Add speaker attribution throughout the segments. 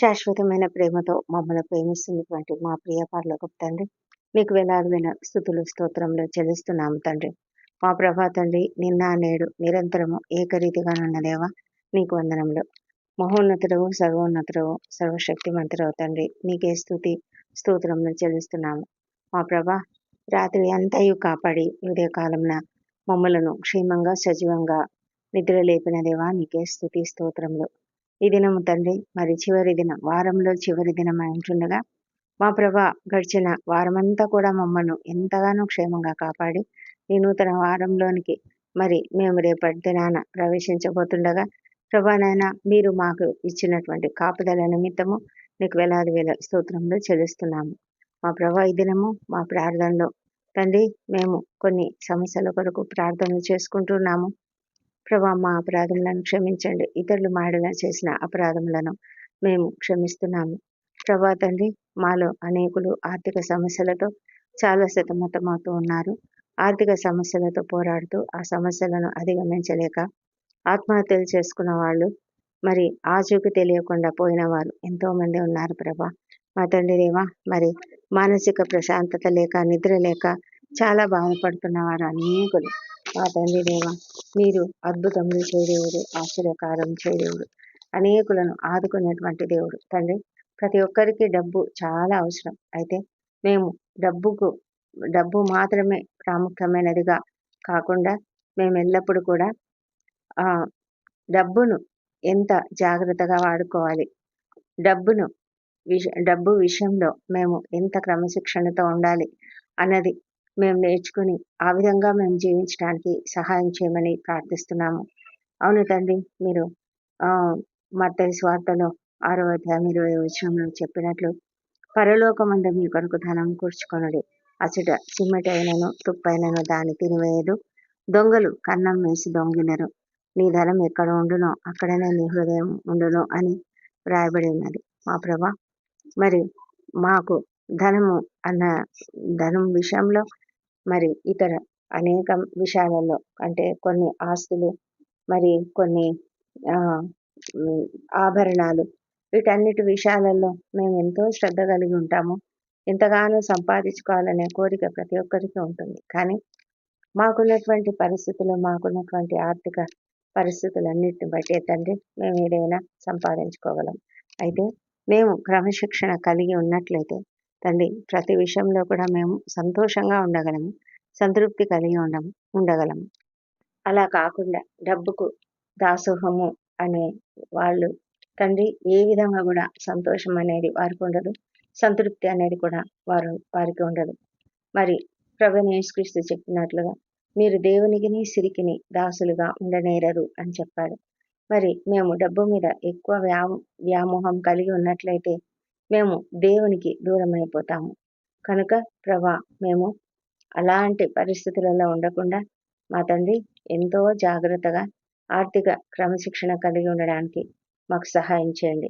Speaker 1: శాశ్వతమైన ప్రేమతో మమ్మల్ని ప్రేమిస్తున్నటువంటి మా ప్రియ పరలోకపు తండ్రి నీకు వేలాది వేల స్థుతులు స్తోత్రంలో చెల్లిస్తున్నాము తండ్రి. మా ప్రభా తండ్రి నిన్న నేడు నిరంతరము ఏకరీతిగా ఉన్నదేవా నీకు వందనంలో మహోన్నతుడవు సర్వోన్నతుడవు సర్వశక్తిమంతుడవు తండ్రి నీకే స్థుతి స్తోత్రంలో చెల్లిస్తున్నాము. మా ప్రభా రాత్రి అంతయు కాపాడి ఉదయకాలంన మమ్మలను క్షేమంగా సజీవంగా నిద్ర లేపిన దేవా నీకే స్థుతి స్తోత్రములు. ఈ దినము తండ్రి మరి చివరి దినం వారంలో చివరి దినం ఉంటుండగా మా ప్రభా గడిచిన వారమంతా కూడా మమ్మల్ని ఎంతగానో క్షేమంగా కాపాడి ఈ నూతన వారంలోనికి మరి మేము రేపటి దినాన ప్రవేశించబోతుండగా ప్రభానైనా మీరు మాకు ఇచ్చినటువంటి కాపుదల నిమిత్తము నీకు వేలాది వేల స్తోత్రంలో చెల్లిస్తున్నాము. మా ప్రభా ఈ దినము మా ప్రార్థనలో తండ్రి మేము కొన్ని సమస్యల కొరకు ప్రార్థనలు చేసుకుంటున్నాము ప్రభా మా అపరాధములను క్షమించండి. ఇతరులు మాడగా చేసిన అపరాధములను మేము క్షమిస్తున్నాము. ప్రభా తండ్రి మాలో అనేకులు ఆర్థిక సమస్యలతో చాలా సతమతమవుతూ ఉన్నారు. ఆర్థిక సమస్యలతో పోరాడుతూ ఆ సమస్యలను అధిగమించలేక ఆత్మహత్యలు చేసుకున్న వాళ్ళు మరి ఆచూకి తెలియకుండా పోయిన వారు ఎంతో మంది ఉన్నారు ప్రభా. మా తండ్రి దేవా మరి మానసిక ప్రశాంతత లేక నిద్ర లేక చాలా బాధపడుతున్న వారు అనేకులు. మా తండ్రి దేవ మీరు అద్భుతములు చేయదేవుడు ఆశ్చర్యకారం చేయదేవుడు అనేకులను ఆదుకునేటువంటి దేవుడు. తండ్రి ప్రతి ఒక్కరికి డబ్బు చాలా అవసరం. అయితే మేము డబ్బుకు డబ్బు మాత్రమే ప్రాముఖ్యమైనదిగా కాకుండా మేము ఎల్లప్పుడూ కూడా డబ్బును ఎంత జాగ్రత్తగా వాడుకోవాలి డబ్బును విష డబ్బు విషయంలో మేము ఎంత క్రమశిక్షణతో ఉండాలి అన్నది మేము నేర్చుకుని ఆ విధంగా మేము జీవించడానికి సహాయం చేయమని ప్రార్థిస్తున్నాము. అవును తండ్రి మీరు మత్తరి స్వార్థలో ఆరో అధ్యాయం ఇరవై వచనంలో చెప్పినట్లు పరలోకమంద మీ కొరకు ధనం కూర్చుకొనడి. అచట చిమ్మటైనను తుప్పైనను దాన్ని తినివేయదు. దొంగలు కన్నం వేసి దొంగిలరు. నీ ధనం ఎక్కడ ఉండునో అక్కడనే నీ హృదయం ఉండును అని వ్రాయబడి ఉన్నది. మా ప్రభా మరి మాకు ధనము అన్న ధనం విషయంలో మరి ఇతర అనేక విషయాలలో అంటే కొన్ని ఆస్తులు మరి కొన్ని ఆభరణాలు. వీటన్నిటి విషయాలలో మేము ఎంతో శ్రద్ధ కలిగి ఉంటాము. ఎంతగానో సంపాదించుకోవాలనే కోరిక ప్రతి ఒక్కరికి ఉంటుంది. కానీ మాకున్నటువంటి పరిస్థితులు మాకున్నటువంటి ఆర్థిక పరిస్థితులన్నిటిని బట్టి తండ్రి మేము ఏదైనా సంపాదించుకోగలం. అయితే మేము క్రమశిక్షణ కలిగి ఉన్నట్లయితే తండ్రి ప్రతి విషయంలో కూడా మేము సంతోషంగా ఉండగలము సంతృప్తి కలిగి ఉండం ఉండగలము అలా కాకుండా డబ్బుకు దాసోహము అనే వాళ్ళు తండ్రి ఏ విధంగా కూడా సంతోషం అనేది వారికి ఉండదు సంతృప్తి అనేది కూడా వారు వారికి ఉండదు. మరి ప్రభనేశ్క్రీస్తు చెప్పినట్లుగా మీరు దేవునికిని సిరికిని దాసులుగా ఉండనేరరు అని చెప్పాడు. మరి మేము డబ్బు మీద ఎక్కువ వ్యా వ్యామోహం కలిగి ఉన్నట్లయితే మేము దేవునికి దూరం అయిపోతాము కనుక ప్రభా మేము అలాంటి పరిస్థితులలో ఉండకుండా మా తండ్రి ఎంతో జాగ్రత్తగా ఆర్థిక క్రమశిక్షణ కలిగి ఉండడానికి మాకు సహాయం చేయండి.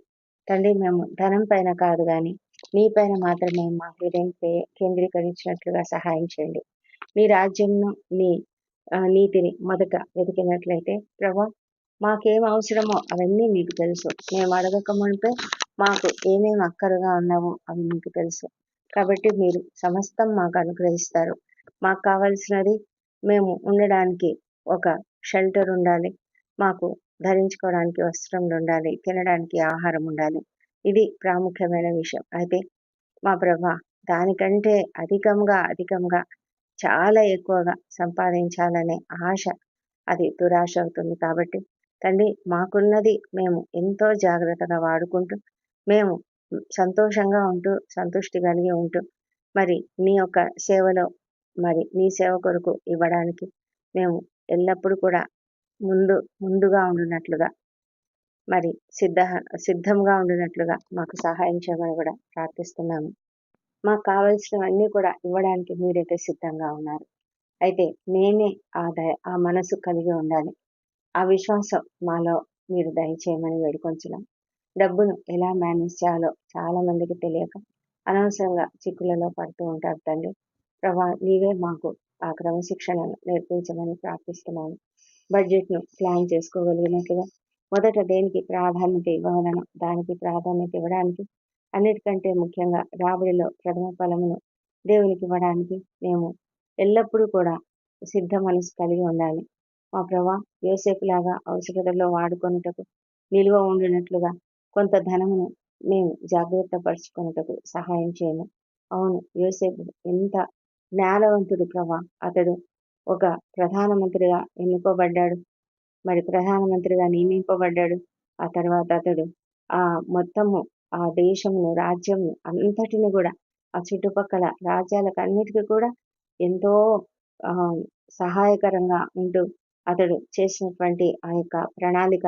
Speaker 1: తండ్రి మేము ధనం పైన కాదు కానీ మీ పైన మాత్రమే మా హృదయం కేంద్రీకరించినట్లుగా సహాయం చేయండి. మీ రాజ్యంను మీ నీతిని మొదట వెతికినట్లయితే ప్రభా మాకేం అవసరమో అవన్నీ మీకు తెలుసు. మేము అడగక మునిపే మాకు ఏమేమి అక్కరగా ఉన్నామో అవి మీకు తెలుసు. కాబట్టి మీరు సమస్తం మాకు అనుగ్రహిస్తారు. మాకు కావలసినది మేము ఉండడానికి ఒక షెల్టర్ ఉండాలి. మాకు ధరించుకోవడానికి వస్త్రములు ఉండాలి. తినడానికి ఆహారం ఉండాలి. ఇది ప్రాముఖ్యమైన విషయం. అయితే మా ప్రభా దానికంటే అధికంగా అధికంగా చాలా ఎక్కువగా సంపాదించాలనే ఆశ అది దురాశ అవుతుంది. కాబట్టి తండ్రి మాకున్నది మేము ఎంతో జాగ్రత్తగా వాడుకుంటూ మేము సంతోషంగా ఉంటూ సంతృష్టి కలిగి ఉంటూ మరి నీ యొక్క సేవలో మరి నీ సేవ కొరకు ఇవ్వడానికి మేము ఎల్లప్పుడూ కూడా ముందు ముందుగా ఉండినట్లుగా మరి సిద్ధ సిద్ధంగా ఉండినట్లుగా మాకు సహాయం చేయమని కూడా ప్రార్థిస్తున్నాము. మాకు కావలసినవన్నీ కూడా ఇవ్వడానికి మీరైతే సిద్ధంగా ఉన్నారు. అయితే మేమే ఆ దయ ఆ మనసు కలిగి ఉండాలి. ఆ విశ్వాసం మాలో మీరు దయచేయమని వేడుకొంచున్నాం. డబ్బును ఎలా మేనేజ్ చేయాలో చాలా మందికి తెలియక అనవసరంగా చిక్కులలో పడుతూ ఉంటారు తండ్రి. ప్రభా నీవే మాకు ఆ క్రమశిక్షణను నేర్పించమని ప్రార్థిస్తున్నాను బడ్జెట్ను ప్లాన్ చేసుకోగలిగినట్లుగా మొదట దేనికి ప్రాధాన్యత ఇవ్వవలనో దానికి ప్రాధాన్యత ఇవ్వడానికి అన్నిటికంటే ముఖ్యంగా రాబడిలో ప్రథమ ఫలమును దేవునికి ఇవ్వడానికి మేము ఎల్లప్పుడూ కూడా సిద్ధ మనసు కలిగి ఉండాలి. మా ప్రభా యోసేపులాగా అవసరతలో వాడుకొనుటకు నిలువ ఉండినట్లుగా కొంత ధనమును మేము జాగ్రత్త పరుచుకొనుటకు సహాయం చేయము. అవును యోసేపు ఎంత జ్ఞానవంతుడు ప్రభా. అతడు ఒక ప్రధానమంత్రిగా ఎన్నుకోబడ్డాడు. మరి ప్రధానమంత్రిగా నియమింపబడ్డాడు. ఆ తర్వాత అతడు ఆ మొత్తము ఆ దేశమును రాజ్యము అంతటిని కూడా ఆ చుట్టుపక్కల రాజ్యాలకు అన్నిటికీ కూడా ఎంతో సహాయకరంగా ఉంటూ అతడు చేసినటువంటి ఆ యొక్క ప్రణాళిక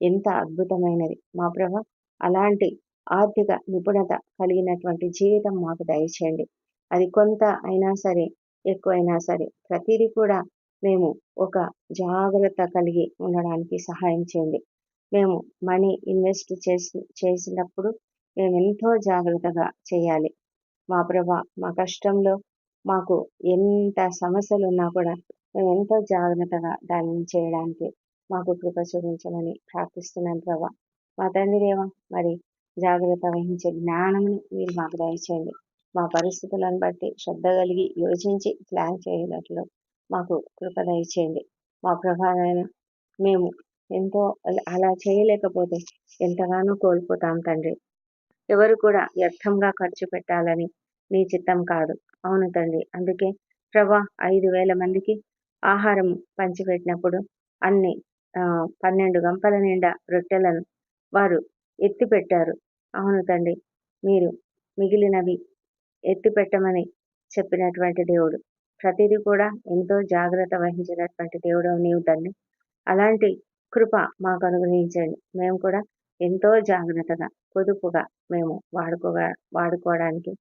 Speaker 1: ఎంత అద్భుతమైనది. మా ప్రభ అలాంటి ఆర్థిక నిపుణత కలిగినటువంటి జీవితం మాకు దయచేయండి. అది కొంత అయినా సరే ఎక్కువైనా సరే ప్రతిదీ కూడా మేము ఒక జాగ్రత్త కలిగి ఉండడానికి సహాయం చేయండి. మేము మనీ ఇన్వెస్ట్ చేసి చేసినప్పుడు మేము ఎంతో జాగ్రత్తగా చేయాలి. మా ప్రభ మా కష్టంలో మాకు ఎంత సమస్యలు ఉన్నా కూడా మేము ఎంతో జాగ్రత్తగా దానిని చేయడానికి మాకు కృప చూపించమని ప్రార్థిస్తున్నాను ప్రభా. మా తండ్రి దేవ మరి జాగ్రత్త వహించే జ్ఞానముని మీరు మాకు దయచేయండి. మా పరిస్థితులను బట్టి శ్రద్ధ కలిగి యోచించి ప్లాన్ చేయనట్లు మాకు కృప దయచేయండి. మా ప్రభావైన మేము ఎంతో అలా చేయలేకపోతే ఎంతగానో కోల్పోతాం తండ్రి. ఎవరు కూడా వ్యర్థంగా ఖర్చు పెట్టాలని నీ చిత్తం కాదు. అవును తండ్రి. అందుకే ప్రభా ఐదు వేల మందికి ఆహారం పంచిపెట్టినప్పుడు అన్ని పన్నెండు గంపల నిండా రొట్టెలను వారు ఎత్తి పెట్టారు అవును తండ్రి మీరు మిగిలినవి ఎత్తి పెట్టమని చెప్పినటువంటి దేవుడు. ప్రతిదీ కూడా ఎంతో జాగ్రత్త వహించినటువంటి దేవుడు నీవు తండ్రి. అలాంటి కృప మాకు అనుగ్రహించండి. మేము కూడా ఎంతో జాగ్రత్తగా పొదుపుగా మేము వాడుకోగా వాడుకోవడానికి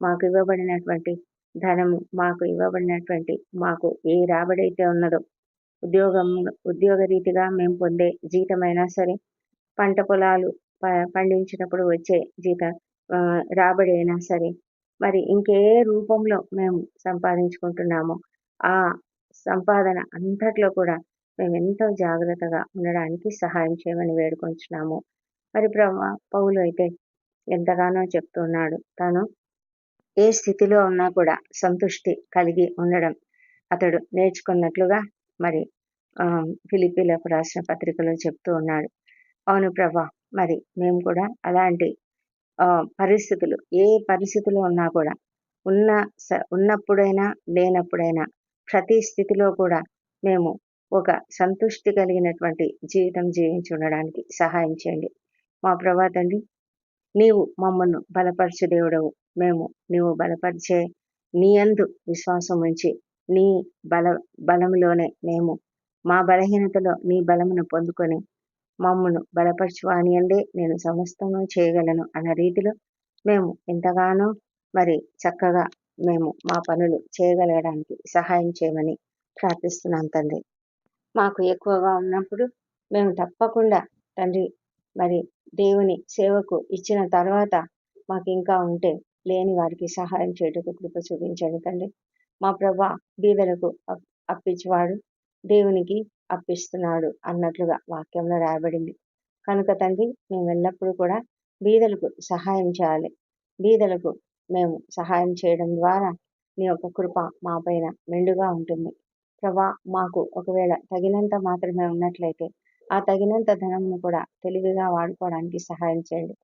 Speaker 1: మాకు ఇవ్వబడినటువంటి ధనము మాకు ఇవ్వబడినటువంటి మాకు ఏ రాబడైతే ఉన్నదో ఉద్యోగం ఉద్యోగ రీతిగా మేము పొందే జీతమైనా సరే పంట పొలాలు పండించినప్పుడు వచ్చే జీత రాబడి అయినా సరే మరి ఇంకే రూపంలో మేము సంపాదించుకుంటున్నామో ఆ సంపాదన అంతట్లో కూడా మేము ఎంతో జాగ్రత్తగా ఉండడానికి సహాయం చేయమని వేడుకొంచున్నాము. మరి పౌలు అయితే ఎంతగానో చెప్తున్నాడు. తను ఏ స్థితిలో ఉన్నా కూడా సంతుష్టి కలిగి ఉండడం అతడు నేర్చుకున్నట్లుగా మరి ఫిలిపీలకు రాసిన పత్రికలో చెప్తూ ఉన్నాడు. అవును ప్రభా మరి మేము కూడా అలాంటి పరిస్థితులు ఏ పరిస్థితులు ఉన్నా కూడా ఉన్న ఉన్నప్పుడైనా లేనప్పుడైనా ప్రతి స్థితిలో కూడా మేము ఒక సంతృష్టి కలిగినటువంటి జీవితం జీవించి ఉండడానికి సహాయం చేయండి. మా ప్రభా తండ్రి నీవు మమ్మల్ని బలపరచు దేవుడవు. మేము నీవు బలపరిచే నీ అందు విశ్వాసం ఉంచి నీ బల బలములోనే మేము మా బలహీనతలో నీ బలమును పొందుకొని మమ్మను బలపరచువానియండి అందే నేను సమస్తము చేయగలను అన్న రీతిలో మేము ఎంతగానో మరి చక్కగా మేము మా పనులు చేయగలగడానికి సహాయం చేయమని ప్రార్థిస్తున్నాం తండ్రి. మాకు ఎక్కువగా ఉన్నప్పుడు మేము తప్పకుండా తండ్రి మరి దేవుని సేవకు ఇచ్చిన తర్వాత మాకు ఇంకా ఉంటే లేని వారికి సహాయం చేయటకు కృప చూపించండి తండ్రి. మా ప్రభా బీదలకు అప్పించేవాడు దేవునికి అప్పిస్తున్నాడు అన్నట్లుగా వాక్యంలో రాయబడింది. కనుక తండ్రి మేము ఎల్లప్పుడూ కూడా బీదలకు సహాయం చేయాలి. బీదలకు మేము సహాయం చేయడం ద్వారా నీ యొక్క కృప మా పైన మెండుగా ఉంటుంది. ప్రభా మాకు ఒకవేళ తగినంత మాత్రమే ఉన్నట్లయితే ఆ తగినంత ధనమును కూడా తెలివిగా వాడుకోవడానికి సహాయం చేయండి.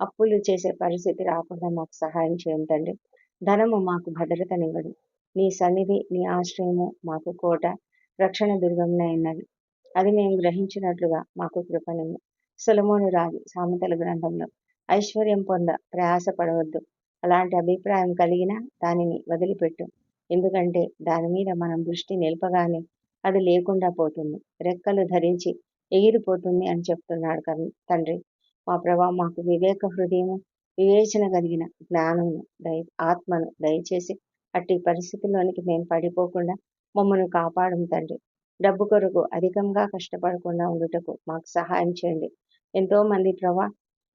Speaker 1: అప్పులు చేసే పరిస్థితి రాకుండా మాకు సహాయం చేయండి తండ్రి. ధనము మాకు భద్రతనివ్వడు. నీ సన్నిధి నీ ఆశ్రయము మాకు కోట రక్షణ దుర్గంలో ఉన్నది. అది మేము గ్రహించినట్లుగా మాకు కృపణము సులమోని రాజు సామెతల గ్రంథంలో ఐశ్వర్యం పొంద ప్రయాసపడవద్దు. అలాంటి అభిప్రాయం కలిగినా దానిని వదిలిపెట్టు. ఎందుకంటే దాని మీద మనం దృష్టి నిలపగానే అది లేకుండా పోతుంది. రెక్కలు ధరించి ఎగిరిపోతుంది అని చెప్తున్నాడు తండ్రి. మా ప్రభా మాకు వివేక హృదయము వివేచన కలిగిన జ్ఞానము దయ ఆత్మను దయచేసి అట్టి పరిస్థితుల్లోనికి మేము పడిపోకుండా మమ్మల్ని కాపాడం తండ్రి. డబ్బు కొరకు అధికంగా కష్టపడకుండా ఉండుటకు మాకు సహాయం చేయండి. ఎంతో మంది ప్రభా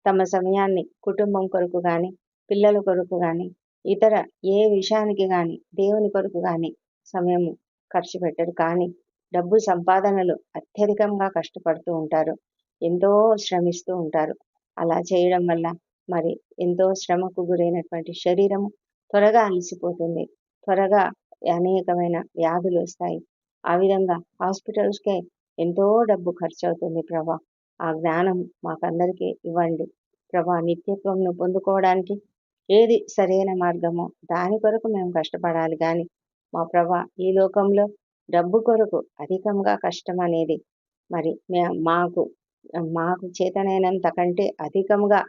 Speaker 1: తమ సమయాన్ని కుటుంబం కొరకు కానీ పిల్లల కొరకు కానీ ఇతర ఏ విషయానికి కానీ దేవుని కొరకు కానీ సమయం ఖర్చు పెట్టరు. కానీ డబ్బు సంపాదనలు అత్యధికంగా కష్టపడుతూ ఉంటారు. ఎంతో శ్రమిస్తూ ఉంటారు. అలా చేయడం వల్ల మరి ఎంతో శ్రమకు గురైనటువంటి శరీరము త్వరగా అలసిపోతుంది. త్వరగా అనేకమైన వ్యాధులు వస్తాయి. ఆ విధంగా హాస్పిటల్స్కే ఎంతో డబ్బు ఖర్చు అవుతుంది ప్రభా. ఆ జ్ఞానం మాకందరికీ ఇవ్వండి. ప్రభా నిత్యత్వంను పొందుకోవడానికి ఏది సరైన మార్గమో దాని కొరకు మేము కష్టపడాలి. కానీ మా ప్రభా ఈ లోకంలో డబ్బు కొరకు అధికంగా కష్టం అనేది మరి మాకు మాకు చేతనైనంత కంటే అధికంగా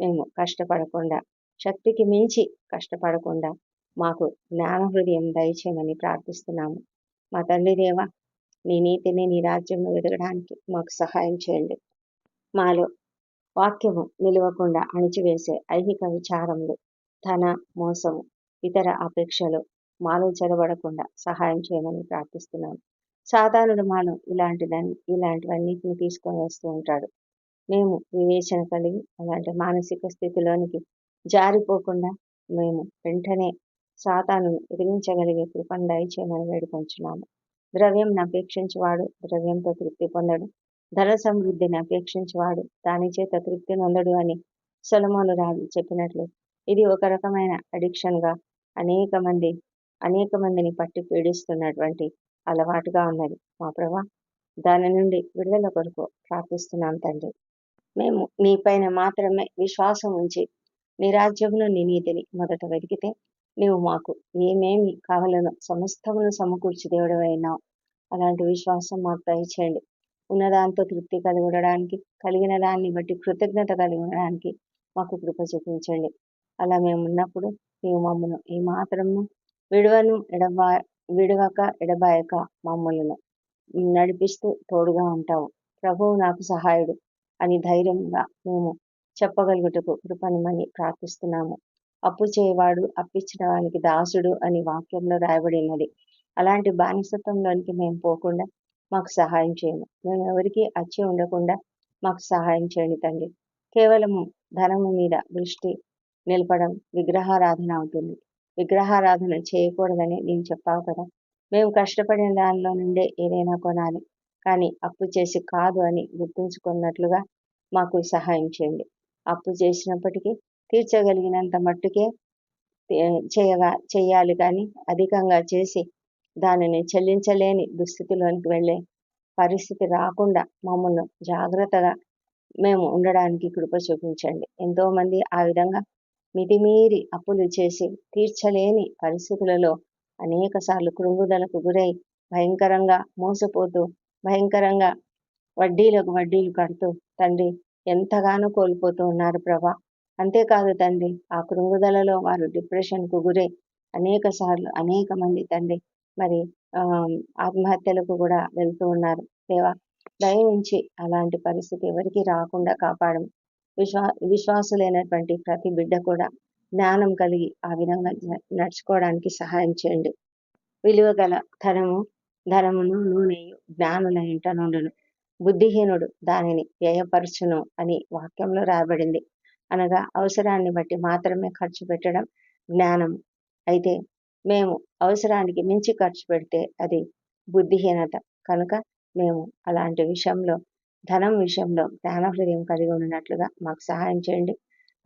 Speaker 1: మేము కష్టపడకుండా శక్తికి మించి కష్టపడకుండా మాకు జ్ఞాన హృదయం దయచేయమని ప్రార్థిస్తున్నాము. మా తండ్రి దేవ నీ నీతిని నీ రాజ్యంలో ఎదగడానికి మాకు సహాయం చేయండి. మాలో వాక్యము నిలవకుండా అణిచివేసే ఐహిక విచారములు ధన మోసము ఇతర అపేక్షలు మాలో చెరబడకుండా సహాయం చేయమని ప్రార్థిస్తున్నాను సాధారణుడు మాలో ఇలాంటిదాన్ని ఇలాంటివన్నిటిని తీసుకొని వస్తూ ఉంటాడు. మేము వివేచన కలిగి అలాంటి మానసిక స్థితిలోనికి జారిపోకుండా మేము వెంటనే సాతాను ఎదిరించగలిగే కృపను దయచేయమని వేడుకొంచున్నాము. ద్రవ్యం అపేక్షించేవాడు ద్రవ్యంతో తృప్తి పొందడు. ధన సమృద్ధిని అపేక్షించేవాడు దాని చేత తృప్తి నొందడు అని సొలమోను రాజు చెప్పినట్లు ఇది ఒక రకమైన అడిక్షన్గా అనేక మంది అనేక మందిని పట్టి పీడిస్తున్నటువంటి అలవాటుగా ఉన్నది. మా ప్రభా దాని నుండి విడుదల కొరకు ప్రార్థిస్తున్నాం తండ్రి. మేము నీపైన మాత్రమే విశ్వాసం ఉంచి నీ రాజ్యమును నీ నీతిని మొదట వెతికితే నీవు మాకు ఏమేమి కావాలనో సమస్తమును సమకూర్చి దేవుడు అయినావు అలాంటి విశ్వాసం మాకు దయచేయండి. ఉన్నదాంతో తృప్తి కలిగి ఉండడానికి కలిగిన దాన్ని బట్టి కృతజ్ఞత కలిగి ఉండడానికి మాకు కృప చూపించండి. అలా మేము ఉన్నప్పుడు నీవు మమ్మను ఏ మాత్రము విడవను ఎడవ విడవక ఎడబాయక మమ్మలను. నడిపిస్తూ తోడుగా ఉంటావు. ప్రభువు నాకు సహాయుడు అని ధైర్యంగా మేము చెప్పగలుగుటకు కృపణమని ప్రార్థిస్తున్నాము. అప్పు చేయవాడు అప్పిచ్చిన వానికి దాసుడు అని వాక్యంలో రాయబడినది. అలాంటి బానిసత్వంలోనికి మేము పోకుండా మాకు సహాయం చేయము మేము ఎవరికి అచ్చి ఉండకుండా మాకు సహాయం చేయండి తండ్రి. కేవలం ధనము మీద దృష్టి నిలపడం విగ్రహారాధన అవుతుంది. విగ్రహారాధన చేయకూడదని నేను చెప్పావు కదా. మేము కష్టపడిన దానిలో నుండే ఏదైనా కొనాలి. కానీ అప్పు చేసి కాదు అని గుర్తుంచుకున్నట్లుగా మాకు సహాయం చేయండి. అప్పు చేసినప్పటికీ తీర్చగలిగినంత మట్టుకే చేయగా చేయాలి కానీ అధికంగా చేసి దానిని చెల్లించలేని దుస్థితిలోనికి వెళ్ళే పరిస్థితి రాకుండా మమ్మల్ని జాగ్రత్తగా మేము ఉండడానికి కృప చూపించండి. ఎంతోమంది ఆ విధంగా మితిమీరి అప్పులు చేసి తీర్చలేని పరిస్థితులలో అనేక సార్లు కృంగుదలకు గురై భయంకరంగా మోసపోతూ భయంకరంగా వడ్డీలకు వడ్డీలు కడుతూ తండ్రి ఎంతగానో కోల్పోతూ ఉన్నారు ప్రభా. అంతేకాదు తండ్రి ఆ కృంగుదలలో వారు డిప్రెషన్కు గురై అనేక సార్లు అనేక మంది తండ్రి మరి ఆత్మహత్యలకు కూడా వెళ్తూ ఉన్నారు. దేవా దయవుంచి అలాంటి పరిస్థితి ఎవరికి రాకుండా కాపాడము విశ్వా విశ్వాసులైనటువంటి ప్రతి బిడ్డ కూడా జ్ఞానం కలిగి ఆ విధంగా నడుచుకోవడానికి సహాయం చేయండి. విలువ గల ధనము ధనమును నూనెయు జ్ఞానుల ఇంట నుండును బుద్ధిహీనుడు దానిని వ్యయపరచును అని వాక్యంలో రాయబడింది. అనగా అవసరాన్ని బట్టి మాత్రమే ఖర్చు పెట్టడం జ్ఞానం. అయితే మేము అవసరానికి మించి ఖర్చు పెడితే అది బుద్ధిహీనత. కనుక మేము అలాంటి విషయంలో ధనం విషయంలో జ్ఞాన హృదయం కలిగి ఉన్నట్లుగా మాకు సహాయం చేయండి.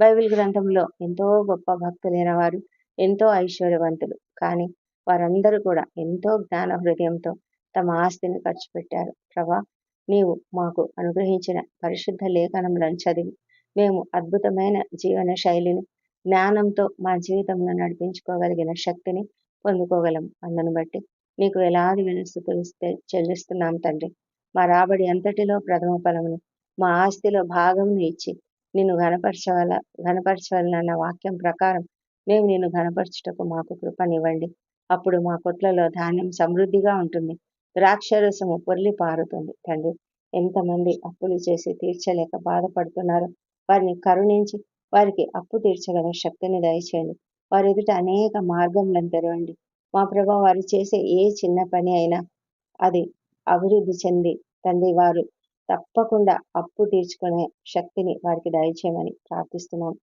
Speaker 1: బైబిల్ గ్రంథంలో ఎంతో గొప్ప భక్తులైన వారు ఎంతో ఐశ్వర్యవంతులు. కానీ వారందరూ కూడా ఎంతో జ్ఞాన హృదయంతో తమ ఆస్తిని ఖర్చు పెట్టారు. ప్రభా నీవు మాకు అనుగ్రహించిన పరిశుద్ధ లేఖనములను చదివి మేము అద్భుతమైన జీవన శైలిని జ్ఞానంతో మా జీవితంలో నడిపించుకోగలిగిన శక్తిని పొందుకోగలం అందును బట్టి నీకు వేలాది తెలిస్తే చెల్లిస్తున్నాం తండ్రి. మా రాబడి అంతటిలో ప్రథమ ఫలమును మా ఆస్తిలో భాగమును ఇచ్చి నిన్ను ఘనపరచవల ఘనపరచవలనన్న వాక్యం ప్రకారం మేము నిన్ను గనపరచుటకు మాకు కృపనివ్వండి. అప్పుడు మా కొట్లలో ధాన్యం సమృద్ధిగా ఉంటుంది. ద్రాక్షరసము పొర్లి పారుతుంది. తండ్రి ఎంతమంది అప్పులు చేసి తీర్చలేక బాధపడుతున్నారో వారిని కరుణించి వారికి అప్పు తీర్చగల శక్తిని దయచేయండి. వారి ఎదుట అనేక మార్గములను తెరవండి. మా ప్రభా వారు చేసే ఏ చిన్న పని అయినా అది అభివృద్ధి చెంది తండ్రి వారు తప్పకుండా అప్పు తీర్చుకునే శక్తిని వారికి దయచేయమని ప్రార్థిస్తున్నాం.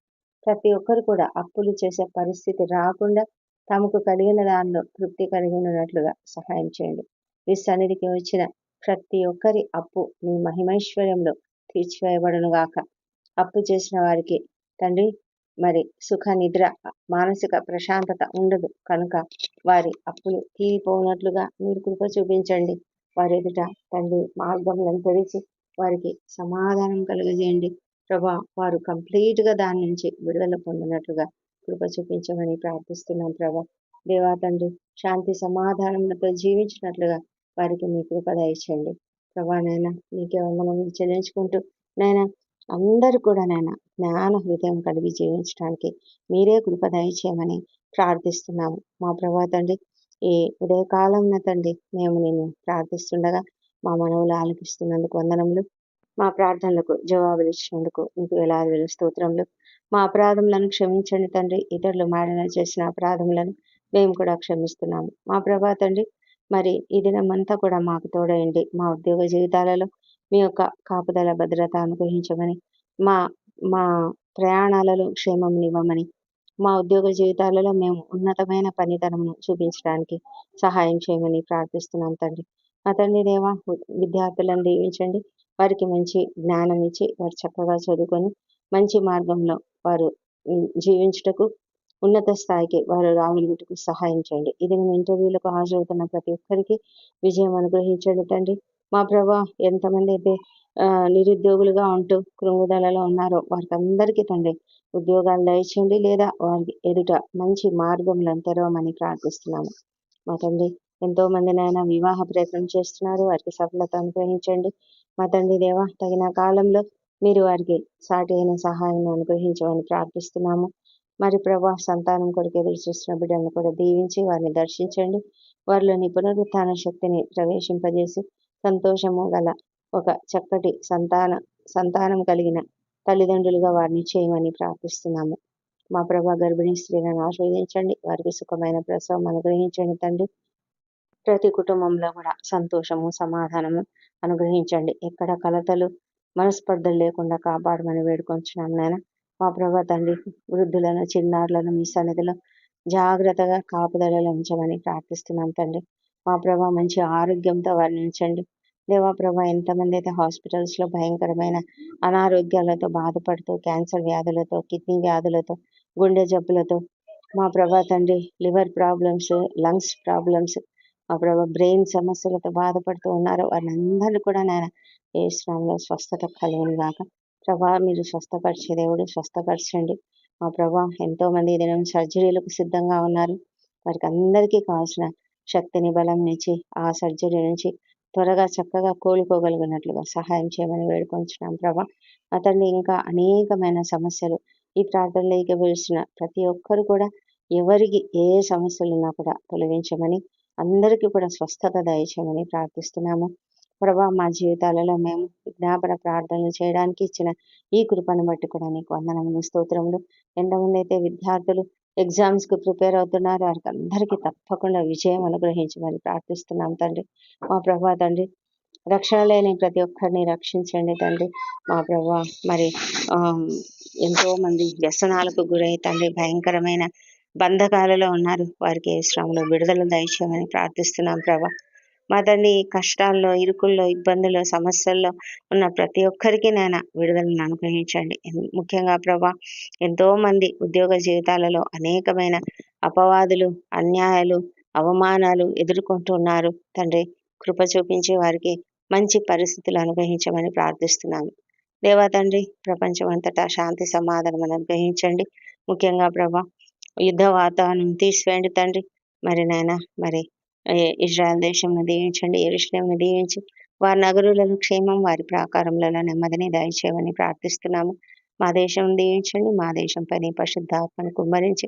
Speaker 1: ప్రతి ఒక్కరు కూడా అప్పులు చేసే పరిస్థితి రాకుండా తమకు కలిగిన దానిలో తృప్తి కలిగి ఉన్నట్లుగా సహాయం చేయండి. మీ సన్నిధికి వచ్చిన ప్రతి ఒక్కరి అప్పు మీ మహిమైశ్వర్యంలో తీర్చివేయబడనుగాక అప్పు చేసిన వారికి తండ్రి మరి సుఖ నిద్ర మానసిక ప్రశాంతత ఉండదు. కనుక వారి అప్పులు తీరిపోనట్లుగా మీరు కృప చూపించండి. వారి ఎదుట తండ్రి మార్గములను తెరిచి వారికి సమాధానం కలుగజేయండి. ప్రభా వారు కంప్లీట్గా దాని నుంచి విడుదల పొందినట్లుగా కృప చూపించమని ప్రార్థిస్తున్నాం ప్రభా. దేవా తండ్రి శాంతి సమాధానంతో జీవించినట్లుగా వారికి మీ కృప దయచేయండి. ప్రభా నాయన మీకే వందనములు చెల్లించుకుంటూ నాయన అందరూ కూడా నాయన జ్ఞాన హృదయం కలిగి జీవించడానికి మీరే కృప దయచేయమని ప్రార్థిస్తున్నాము. మా ప్రభా తండ్రి ఈ ఉదయకాలం తండ్రి మేము నేను ప్రార్థిస్తుండగా మా మనవులు ఆలకిస్తున్నందుకు వందనములు మా ప్రార్థనలకు జవాబులు ఇచ్చినందుకు మీకు వేలాది వేల స్తోత్రములు. మా అపరాధములను క్షమించండి తండ్రి ఇతరులు మాడన చేసిన అపరాధములను మేము కూడా క్షమిస్తున్నాము. మా ప్రభా తండ్రి మరి ఈ దినమంతా కూడా మాకు తోడయండి. మా ఉద్యోగ జీవితాలలో మీ యొక్క కాపుదల భద్రత అనుగ్రహించమని మా మా ప్రయాణాలలో క్షేమం ఇవ్వమని మా ఉద్యోగ జీవితాలలో మేము ఉన్నతమైన పనితనమును చూపించడానికి సహాయం చేయమని ప్రార్థిస్తున్నాం తండ్రి. మా తండ్రి దేవ విద్యార్థులను దీవించండి. వారికి మంచి జ్ఞానం ఇచ్చి వారు చక్కగా చదువుకొని మంచి మార్గంలో వారు జీవించుటకు ఉన్నత స్థాయికి వారు రాగలుగుటకు సహాయం చేయండి. ఇది మేము ఇంటర్వ్యూలకు హాజరవుతున్న ప్రతి ఒక్కరికి విజయం అనుగ్రహించండి తండ్రి. మా ప్రభా ఎంతమంది అయితే నిరుద్యోగులుగా ఉంటూ కృంగుదలలో ఉన్నారో వారికి అందరికీ తండ్రి ఉద్యోగాలు దయచేయండి లేదా వారికి ఎదుట మంచి మార్గంలో తెరవమని ప్రార్థిస్తున్నాము. మా తండ్రి ఎంతో మందినైనా వివాహ ప్రయత్నం చేస్తున్నారు. వారికి సఫలత అనుగ్రహించండి. మా తండ్రి దేవ తగిన కాలంలో మీరు వారికి సాటి అయిన సహాయం అనుగ్రహించమని ప్రార్థిస్తున్నాము. మరి ప్రభా సంతానం కొరకు ఎదురు చూస్తున్న బిడ్డలను కూడా దీవించి వారిని దర్శించండి. వారిలోని పునరుత్న శక్తిని ప్రవేశింపజేసి సంతోషము గల ఒక చక్కటి సంతాన సంతానం కలిగిన తల్లిదండ్రులుగా వారిని చేయమని ప్రార్థిస్తున్నాము. మా ప్రభా గర్భిణీ స్త్రీలను ఆశ్రయించండి. వారికి సుఖమైన ప్రసవం అనుగ్రహించండి తండ్రి. ప్రతి కుటుంబంలో కూడా సంతోషము సమాధానము అనుగ్రహించండి. ఎక్కడ కలతలు మనస్పర్ధలు లేకుండా కాపాడమని వేడుకొంచున్నాం నాయన. మా ప్రభా తండ్రి వృద్ధులను చిన్నారులను మీ సన్నిధిలో జాగ్రత్తగా కాపుదలలో ఉంచమని ప్రార్థిస్తున్నాం తండ్రి. మా ప్రభా మంచి ఆరోగ్యంతో వర్ణించండి దేవా ప్రభా? ఎంతమంది అయితే హాస్పిటల్స్లో భయంకరమైన అనారోగ్యాలతో బాధపడుతూ క్యాన్సర్ వ్యాధులతో కిడ్నీ వ్యాధులతో గుండె జబ్బులతో మా ప్రభా తండ్రి లివర్ ప్రాబ్లమ్స్ లంగ్స్ ప్రాబ్లమ్స్ మా ప్రభా బ్రెయిన్ సమస్యలతో బాధపడుతూ ఉన్నారు. వారిని అందరినీ కూడా నేను ఏ శ్రమంలో స్వస్థత కలుగును గాక ప్రభా మీరు స్వస్థపరిచే దేవుడు స్వస్థపరచండి. మా ప్రభా ఎంతో మంది దినం సర్జరీలకు సిద్ధంగా ఉన్నారు. వారికి అందరికీ కావాల్సిన శక్తిని బలం నుంచి ఆ సర్జరీ నుంచి త్వరగా చక్కగా కోలుకోగలిగినట్లుగా సహాయం చేయమని వేడుకొంచున్నాం ప్రభా. అతన్ని ఇంకా అనేకమైన సమస్యలు ఈ ప్రార్థనలోకి వెలిసిన ప్రతి ఒక్కరు కూడా ఎవరికి ఏ సమస్యలు ఉన్నా కూడా తొలగించమని అందరికీ కూడా స్వస్థత దయచేయమని ప్రార్థిస్తున్నాము. ప్రభా మా జీవితాలలో మేము విజ్ఞాపన ప్రార్థనలు చేయడానికి ఇచ్చిన ఈ కృపను బట్టి కూడా నీకు వందనములు స్తోత్రములు. ఎంతమంది అయితే విద్యార్థులు ఎగ్జామ్స్కు ప్రిపేర్ అవుతున్నారు. వారికి అందరికీ తప్పకుండా విజయం అనుగ్రహించమని ప్రార్థిస్తున్నాం తండ్రి. మా ప్రభా తండ్రి రక్షణ లేని ప్రతి ఒక్కరిని రక్షించండి తండ్రి. మా ప్రభా మరి ఎంతో మంది వ్యసనాలకు గురై తండ్రి భయంకరమైన బంధకాలలో ఉన్నారు. వారికి శ్రమలో విడుదల దయచేయమని ప్రార్థిస్తున్నాం ప్రభా. మా తండ్రి కష్టాల్లో ఇరుకుల్లో ఇబ్బందుల్లో సమస్యల్లో ఉన్న ప్రతి ఒక్కరికి నేను విడుదలను అనుగ్రహించండి. ముఖ్యంగా ప్రభా ఎంతోమంది ఉద్యోగ జీవితాలలో అనేకమైన అపవాదులు అన్యాయాలు అవమానాలు ఎదుర్కొంటున్నారు. తండ్రి కృప చూపించి వారికి మంచి పరిస్థితులు అనుగ్రహించమని ప్రార్థిస్తున్నాము. దేవా తండ్రి ప్రపంచం అంతటా శాంతి సమాధానం అనుగ్రహించండి. ముఖ్యంగా ప్రభా యుద్ధ వాతావరణం తీసివేయండి తండ్రి. మరి నాయన మరి ఇజ్రాయెల్ దేశంను దీవించండి ఎరుషులేమును దీవించి వారి నగరులను క్షేమం వారి ప్రాకారములలో నెమ్మదిని దయచేయమని ప్రార్థిస్తున్నాము. మా దేశం దీవించండి మా దేశం పని పరిశుద్ధాత్మను కుమ్మరించి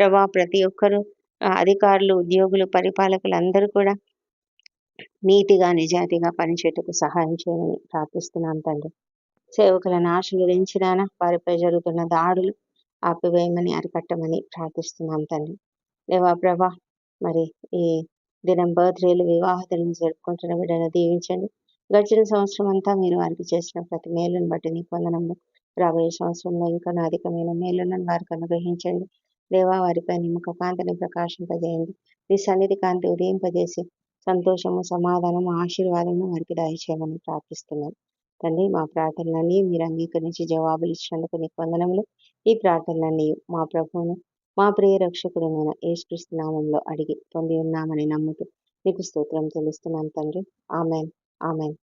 Speaker 1: ప్రభా ప్రతి ఒక్కరూ అధికారులు ఉద్యోగులు పరిపాలకులు అందరూ కూడా నీతిగా నిజాయితీగా పనిచేయటకు సహాయం చేయమని ప్రార్థిస్తున్నాం తండ్రి. సేవకులను ఆశీర్వదించినాన వారిపై జరుగుతున్న దాడులు ఆపివేయమని అరికట్టమని ప్రార్థిస్తున్నాం తండ్రి. దేవా ప్రభా మరి ఈ దినం బర్త్డేలు వివాహతలను జరుపుకుంటున్న బిడ్డను దీవించండి. గడిచిన సంవత్సరం అంతా మీరు వారికి చేసిన ప్రతి మేలును బట్టి నీ పొందనంలో రాబోయే సంవత్సరంలో ఇంకా అధికమైన మేలులను వారికి అనుగ్రహించండి. దేవా వారిపై నిమ్మక కాంతిని ప్రకాశింపజేయండి. మీ సన్నిధి కాంతి ఉదయింపజేసి సంతోషము సమాధానము ఆశీర్వాదము వారికి దయచేయమని ప్రార్థిస్తున్నాను తండ్రి మా ప్రార్థనలన్నీ మీరు అంగీకరించి జవాబులు ఇచ్చినందుకు నీకు వందనములు ఈ ప్రార్థనలన్నీ మా ప్రభువును మా ప్రియ రక్షకుడైన యేసుక్రీస్తు నామంలో అడిగి పొంది ఉన్నామని నమ్ముతూ నీకు స్తోత్రం తెలుస్తున్నాను తండ్రి. ఆమెన్. ఆమెన్.